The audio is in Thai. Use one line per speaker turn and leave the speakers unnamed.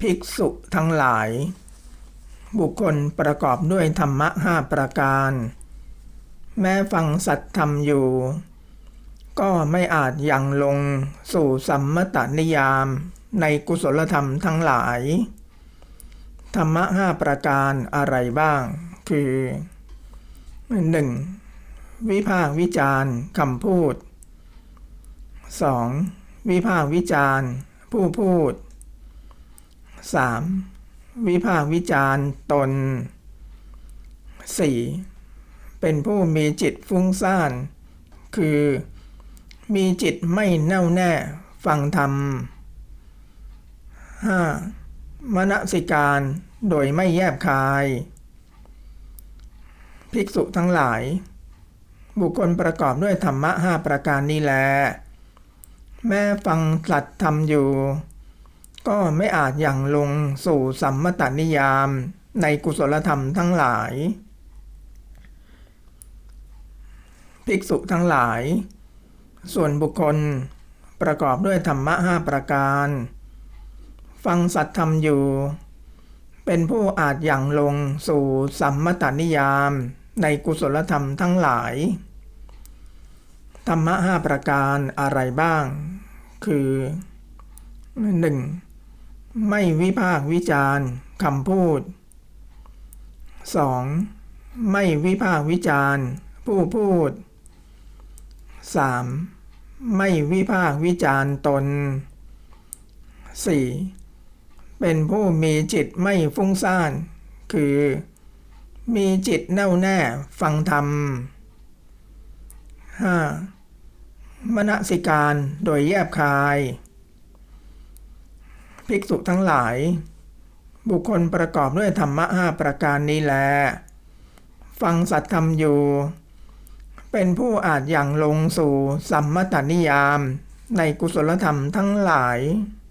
ภิกษุทั้งหลาย บุคคลประกอบด้วยธรรมะห้าประการ แม้ฟังสัตธรรมอยู่ ก็ไม่อาจยังลงสู่สัมมตนิยามในกุศลธรรมทั้งหลาย ธรรมะห้าประการอะไรบ้าง คือ 1. วิภาควิจารณ์คำพูด 2. วิภาควิจารณ์ผู้พูด 3. วิภาควิจารณ์ตน 4. เป็นผู้มีจิตฟุ้งซ่าน คือ มีจิตไม่แน่วแน่ฟังธรรม 5. มณสิการโดยไม่แยบคาย ภิกษุทั้งหลาย บุคคลประกอบด้วยธรรมะห้าประการนี้แล แม้ฟังตรัดธรรมอยู่ ก็ไม่อาจอย่างลงสู่สัมมตนิยามในกุศลธรรมทั้งหลาย ภิกษุทั้งหลาย ส่วนบุคคลประกอบด้วยธรรมะห้าประการ ฟังสัตธรรมอยู่ เป็นผู้อาจอย่างลงสู่สัมมตนิยามในกุศลธรรมทั้งหลาย ธรรมะห้าประการอะไรบ้าง คือ 1. ไม่วิพากวิจารณ์คำพูด 2. ไม่วิพากวิจารณ์ ผู้พูด 3. ไม่วิพากวิจารณ์ตน 4. เป็นผู้มีจิตไม่ฟุ้งซ่าน คือ มีจิตแน่วแน่ฟังธรรม 5. มณสิการโดยแยบคาย ภิกษุทั้งหลาย บุคคลประกอบด้วยธรรมะห้าประการนี้แล ฟังสัตธรรมอยู่ เป็นผู้อาจอย่างลงสู่สัมมตนิยาม ในกุศลธรรมทั้งหลาย「